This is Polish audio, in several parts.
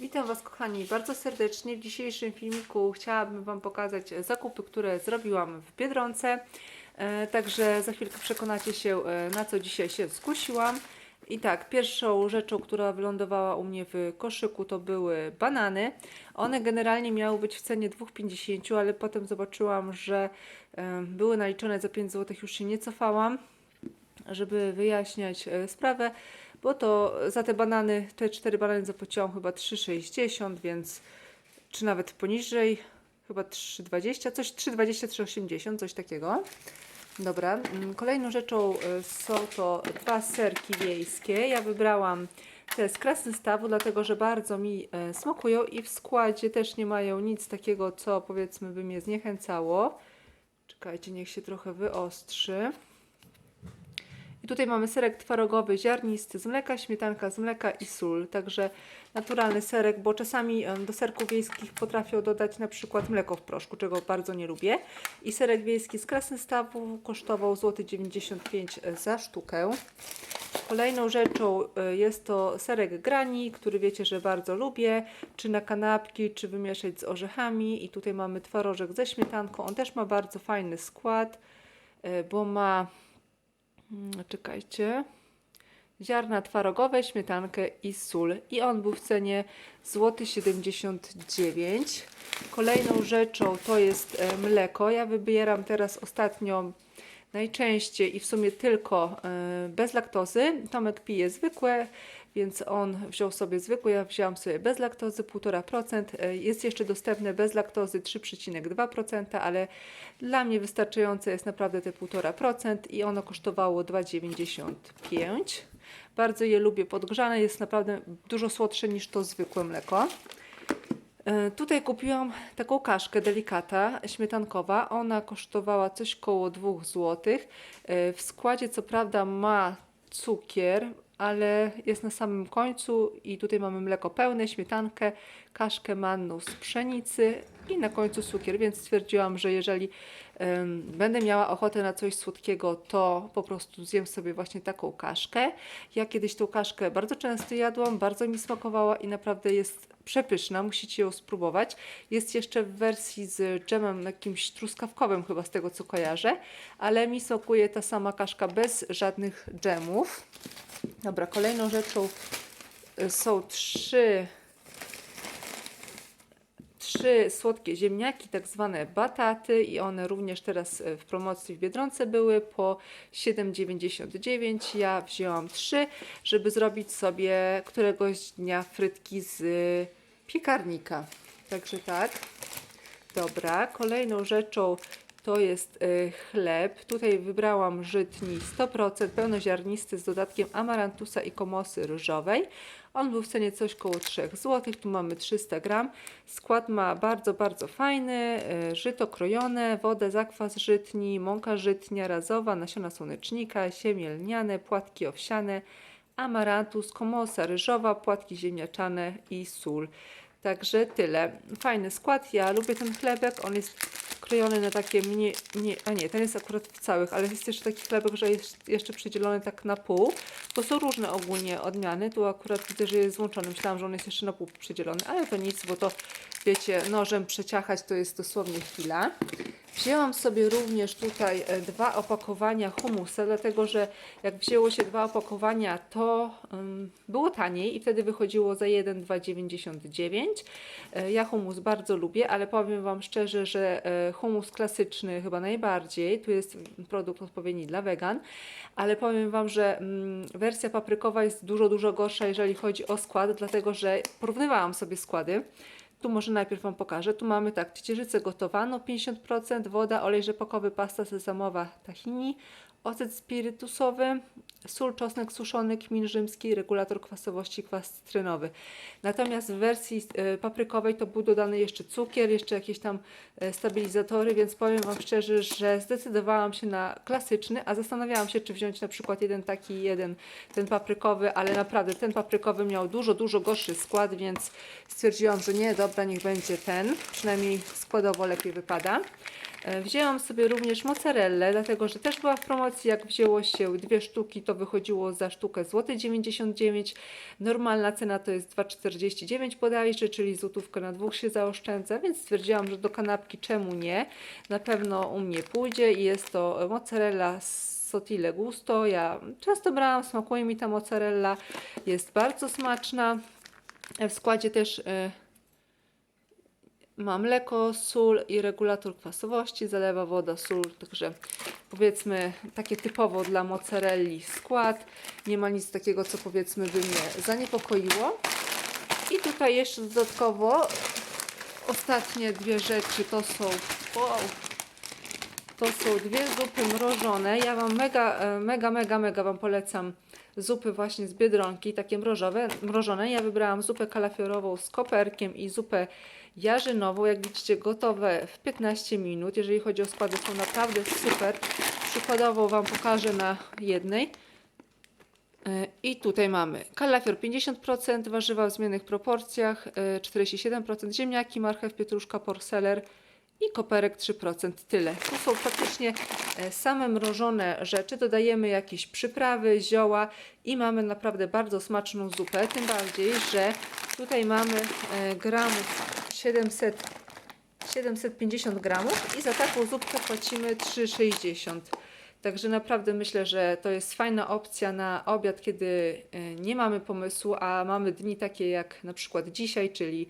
Witam Was kochani bardzo serdecznie. W dzisiejszym filmiku chciałabym Wam pokazać zakupy, które zrobiłam w Biedronce. E, Także za chwilkę przekonacie się e, na co dzisiaj się skusiłam. I tak, pierwszą rzeczą, która wylądowała u mnie w koszyku to były banany. One generalnie miały być w cenie 2,50, ale potem zobaczyłam, że e, były naliczone za 5 zł, już się nie cofałam żeby wyjaśniać sprawę, bo to za te banany, te cztery banany zapłaciłam chyba 3,60, więc czy nawet poniżej, chyba 3,20, coś 3,20, 3,80, coś takiego. Dobra, mm, kolejną rzeczą e, są to dwa serki wiejskie. Ja wybrałam te z Krasnystawu, dlatego że bardzo mi e, smakują i w składzie też nie mają nic takiego, co powiedzmy by mnie zniechęcało. Czekajcie, niech się trochę wyostrzy. I tutaj mamy serek twarogowy, ziarnisty z mleka, śmietanka z mleka i sól. Także naturalny serek, bo czasami do serków wiejskich potrafią dodać na przykład mleko w proszku, czego bardzo nie lubię. I serek wiejski z Krasnystawu kosztował złoty 95 zł za sztukę. Kolejną rzeczą y, jest to serek grani, który wiecie, że bardzo lubię, czy na kanapki, czy wymieszać z orzechami. I tutaj mamy twarożek ze śmietanką. On też ma bardzo fajny skład, y, bo ma Czekajcie. Ziarna twarogowe, śmietankę i sól. I on był w cenie złoty 79. Kolejną rzeczą to jest e, mleko. Ja wybieram teraz ostatnio najczęściej i w sumie tylko e, bez laktozy. Tomek pije zwykłe, więc on wziął sobie zwykłe, ja wzięłam sobie bez laktozy 1,5%. E, Jest jeszcze dostępne bez laktozy 3,2%, ale dla mnie wystarczające jest naprawdę te 1,5% i ono kosztowało 2,95. Bardzo je lubię podgrzane, jest naprawdę dużo słodsze niż to zwykłe mleko. E, Tutaj kupiłam taką kaszkę delikata, śmietankowa. Ona kosztowała coś koło 2 zł. E, W składzie co prawda ma cukier, ale jest na samym końcu i tutaj mamy mleko pełne, śmietankę, kaszkę mannu z pszenicy i na końcu cukier, więc stwierdziłam, że jeżeli em, będę miała ochotę na coś słodkiego, to po prostu zjem sobie właśnie taką kaszkę. Ja kiedyś tą kaszkę bardzo często jadłam, bardzo mi smakowała i naprawdę jest przepyszna, musicie ją spróbować. Jest jeszcze w wersji z dżemem jakimś truskawkowym chyba z tego co kojarzę, ale mi smakuje ta sama kaszka bez żadnych dżemów. Dobra, kolejną rzeczą y, są trzy trzy słodkie ziemniaki, tak zwane bataty i one również teraz e, w promocji w Biedronce były po 7,99. Ja wzięłam trzy, żeby zrobić sobie któregoś dnia frytki z piekarnika. Także tak. Dobra, kolejną rzeczą to jest y, chleb. Tutaj wybrałam żytni 100% pełnoziarnisty z dodatkiem amarantusa i komosy ryżowej. On był w cenie coś koło 3 zł. Tu mamy 300 gram. Skład ma bardzo, bardzo fajny. y, Żyto krojone, wodę, zakwas żytni, mąka żytnia razowa, nasiona słonecznika, siemię lniane, płatki owsiane, amarantus, komosa ryżowa, płatki ziemniaczane i sól. Także tyle. Fajny skład. Ja lubię ten chlebek. On jest krojony na takie mniej, mniej, a nie, ten jest akurat w całych, ale jest jeszcze taki chlebek, że jest jeszcze przydzielony tak na pół, bo są różne ogólnie odmiany. Tu akurat widzę, że jest złączony. Myślałam, że on jest jeszcze na pół przydzielony, ale to nic, bo to wiecie, nożem przeciachać to jest dosłownie chwila. Wzięłam sobie również tutaj e, dwa opakowania humusa, dlatego że jak wzięło się dwa opakowania, to było taniej i wtedy wychodziło za jeden 2,99. E, Ja humus bardzo lubię, ale powiem Wam szczerze, że e, humus klasyczny chyba najbardziej, tu jest produkt odpowiedni dla wegan, ale powiem Wam, że mm, wersja paprykowa jest dużo, dużo gorsza, jeżeli chodzi o skład, dlatego że porównywałam sobie składy. Tu może najpierw Wam pokażę. Tu mamy tak, ciecierzycę gotowaną 50%, woda, olej rzepakowy, pasta sezamowa, tahini, ocet spirytusowy, sól, czosnek suszony, kmin rzymski, regulator kwasowości, kwas cytrynowy. Natomiast w wersji e, paprykowej to był dodany jeszcze cukier, jeszcze jakieś tam e, stabilizatory, więc powiem Wam szczerze, że zdecydowałam się na klasyczny, a zastanawiałam się, czy wziąć na przykład jeden taki, jeden ten paprykowy, ale naprawdę ten paprykowy miał dużo, dużo gorszy skład, więc stwierdziłam, że nie, dobra, niech będzie ten, przynajmniej składowo lepiej wypada. E, Wzięłam sobie również mozzarellę, dlatego że też była w promocji. Jak wzięło się dwie sztuki, to wychodziło za sztukę złoty 99. Normalna cena to jest 2,49 bodajże, czyli złotówkę na dwóch się zaoszczędza, więc stwierdziłam, że do kanapki czemu nie. Na pewno u mnie pójdzie i jest to mozzarella Sotile Gusto. Ja często brałam, smakuje mi ta mozzarella, jest bardzo smaczna. E, W składzie też e, ma mleko, sól i regulator kwasowości, zalewa woda, sól, także powiedzmy takie typowo dla mozzarelli skład. Nie ma nic takiego, co powiedzmy by mnie zaniepokoiło. I tutaj jeszcze dodatkowo ostatnie dwie rzeczy to są wow, to są dwie zupy mrożone. Ja Wam mega, e, mega, mega, mega Wam polecam zupy właśnie z Biedronki, takie mrożowe, mrożone. Ja wybrałam zupę kalafiorową z koperkiem i zupę jarzynową. Jak widzicie, gotowe w 15 minut. Jeżeli chodzi o składy, są naprawdę super. Przykładowo Wam pokażę na jednej. E, I tutaj mamy kalafior 50%, warzywa w zmiennych proporcjach, e, 47% ziemniaki, marchew, pietruszka, porceler i koperek 3%. Tyle. Tu są praktycznie e, same mrożone rzeczy. Dodajemy jakieś przyprawy, zioła i mamy naprawdę bardzo smaczną zupę. Tym bardziej, że tutaj mamy e, gramów 700, 750 gramów i za taką zupkę płacimy 3,60. Także naprawdę myślę, że to jest fajna opcja na obiad, kiedy e, nie mamy pomysłu, a mamy dni takie jak na przykład dzisiaj, czyli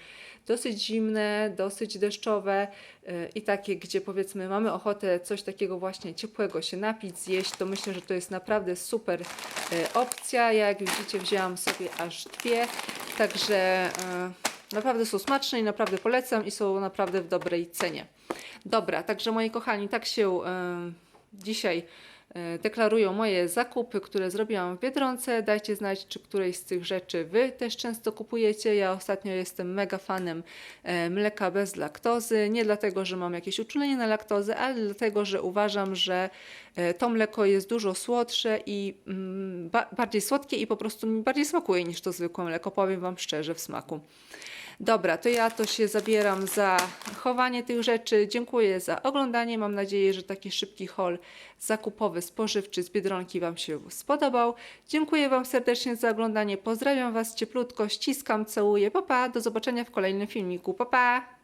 dosyć zimne, dosyć deszczowe e, i takie, gdzie powiedzmy mamy ochotę coś takiego właśnie ciepłego się napić, zjeść, to myślę, że to jest naprawdę super e, opcja. Ja jak widzicie wzięłam sobie aż dwie, także naprawdę są smaczne i naprawdę polecam i są naprawdę w dobrej cenie. Dobra, także moi kochani, tak się e, dzisiaj e, deklarują moje zakupy, które zrobiłam w Biedronce. Dajcie znać, czy którejś z tych rzeczy Wy też często kupujecie. Ja ostatnio jestem mega fanem e, mleka bez laktozy. Nie dlatego, że mam jakieś uczulenie na laktozę, ale dlatego, że uważam, że to mleko jest dużo słodsze i mm, ba bardziej słodkie i po prostu mi bardziej smakuje niż to zwykłe mleko. Powiem Wam szczerze w smaku. Dobra, to ja to się zabieram za chowanie tych rzeczy. Dziękuję za oglądanie. Mam nadzieję, że taki szybki haul zakupowy, spożywczy z Biedronki Wam się spodobał. Dziękuję Wam serdecznie za oglądanie. Pozdrawiam Was cieplutko, ściskam, całuję. Pa, pa, do zobaczenia w kolejnym filmiku. Pa, pa!